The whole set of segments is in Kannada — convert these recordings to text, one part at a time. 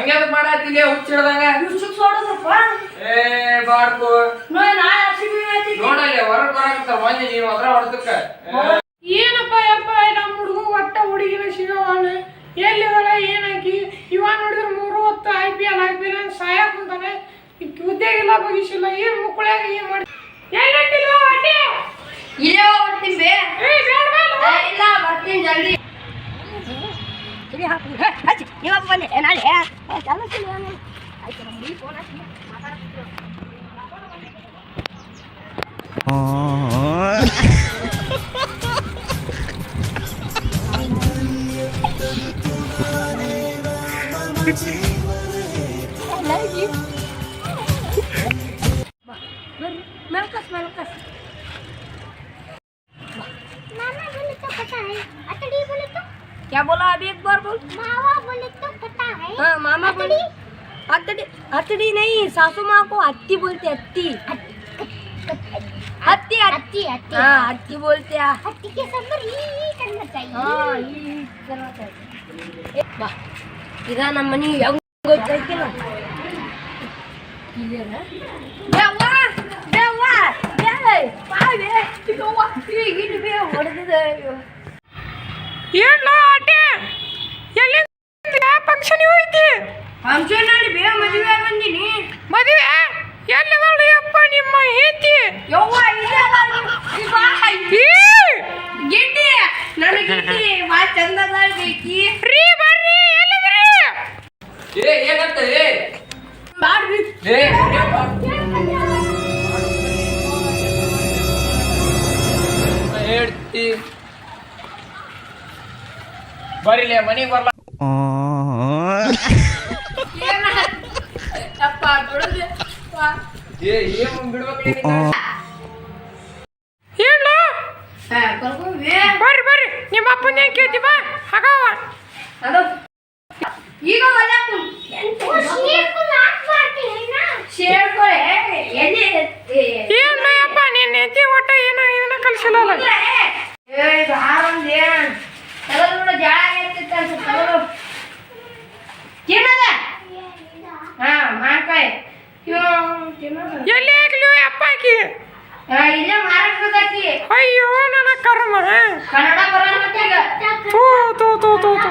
ಮಾಡತ್ತಿಲ್ಲ ಹುಚ್ಚಿಡ್ದಂಗ ಇವ್ಸಕ್ ಸೋಡದ್ರಪ್ಪ ಏ ಬಾಡ್ಕೋ. ನೋಡಿ ನಾಳೆ ಹಸಿವಿ ಐತಿ ನೋಡಲ್ಲಿ ಹೊರಗ್ ಮಂದಿ ನೀವು ಅದ್ರ ಹೊಡೆದಕ್ಕ ಏನಪ್ಪ ಯಪ್ಪ ನಮ್ಮ ಹುಡುಗ ಒಟ್ಟ ಹುಡುಗಿನ ಸಿಗವಾಳೆ ಎಲ್ಲಿದಾಳೆ ಏನಾಕಿ? ಇವ ನೋಡಿದ್ರೆ ಮೂರು ಹೊತ್ತು I P L I P L ಸಾಯಕ್ ಉದ್ಯೋಗ ಇಲ್ಲ ಬಗಿಸಿಲ್ಲ ಏನ್ ಮುಕ್ಕಳ್ಯಾಗ ಏನ್ ಮಾಡಿ ಎಲ್ಲಿಟ್ಟಿಲ್ಲ ಅಡ್ಡಿ! ಇಲ್ಲೇ ಬರ್ತೀನಿ ಬೇ. ಏ ಬೇಡ. ચાલો છે ને આ તો મુડી કોણ છે માતા Oh. क्या बोला अभी एक बार बोल? मामा बोले तो पता है। आ, मामा बोले हथड़ी नहीं सासू माँ को हत्ती बोलते हत्ती हत्ती हत्ती हत्ती हाँ बोलते के करना चाहिए। हाँ करना चाहिए। वाह इधर ना मनी यंग को चाहिए ना ना ये ये ना। ಫಂಕ್ಷನ್ ನೋಡಿ ಬೇ ಮದುವೆ ಬಂದಿನಿ ಮದುವೆ ಎಲ್ಲಿದಾಳು ಯಪ್ಪ ನಿಮ್ಮ ಹೆಂಡತಿ ಯವ್ವ ಇಲ್ಲೇ ಅದಾಳ್ ನಿಮ್- ಈ ಬಾ ಗಿಡ್ಡಿ ಗಿಡ್ಡಿ ಬಾ ಚಂದದ ಬೇಕಿ ರೀ ಬರ್ರಿ ಎಲ್ಲಿದ್ರಿ ಏ ಏನಂತ ಏ ಬಾಡ್ರಿ ಏ ಹೇಳ್ತಿ ಬರಿಲೆ ಮನಿಗ್ ಬರ್ಲ ಏನ ಅಪ್ಪ ಬಿಡುದು ಕರ್ಕೊಂಡ್ವಿ ಬರ್ರಿ ಬರ್ರಿ. ನಿಮ್ಮ ಅಪ್ಪನ ಹೆಂಗೆ ಕೇಳ್ತೀವ ಹಾಗವ. ಈಗ ಎಲ್ಲಿ ಆಗ್ಲಿ ಅಪ್ಪ ಆಕಿ ಅಯ್ಯೋ ನನ್ನ ಕರ್ಮ ತೂ ತೂ ತೂ ತೂ ತೂ.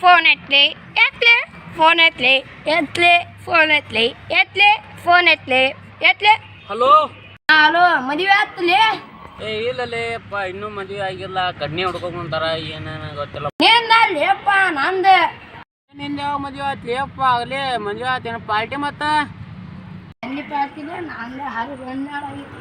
ಫೋನ್ ಎತ್ಲೆ ಫೋನ್ ಎತ್ಲೆ ಫೋನ್ ಎತ್ಲೆ ಎತ್ಲೆ ಫೋನ್ ಎತ್ಲೆ ಎತ್ಲೆ ಫೋನ್ ಎತ್ಲೆ ಎತ್ಲೆ ಹಲೋ ಹಲೋ ಮದುವೆ ಆತ್ಲೆ ಏ ಇಲ್ಲಲೇ ಅಪ್ಪ ಇನ್ನೂ ಮದುವೆ ಆಗಿಲ್ಲ. ಕಡ್ನಿ ಹೊಡ್ಕೊಂಬಂತಾರ ಏನೇನು ಗೊತ್ತಿಲ್ಲ. ನೇಂದಲ್ಲಪ್ಪ ನಂದೆ. ನಿಂದ ಯಾವ ಮದುವೆ ಅಪ್ಪ? ಆಗಲೇ ಮದುವೆ ಆತೇನ ಪಾರ್ಟಿ ಮತ್ತ? ಎಲ್ಲಿ ಪಾಕಿದೆ ನಂದೆ ಹನ್ನೆರಡು ಆಗಿತ್ತು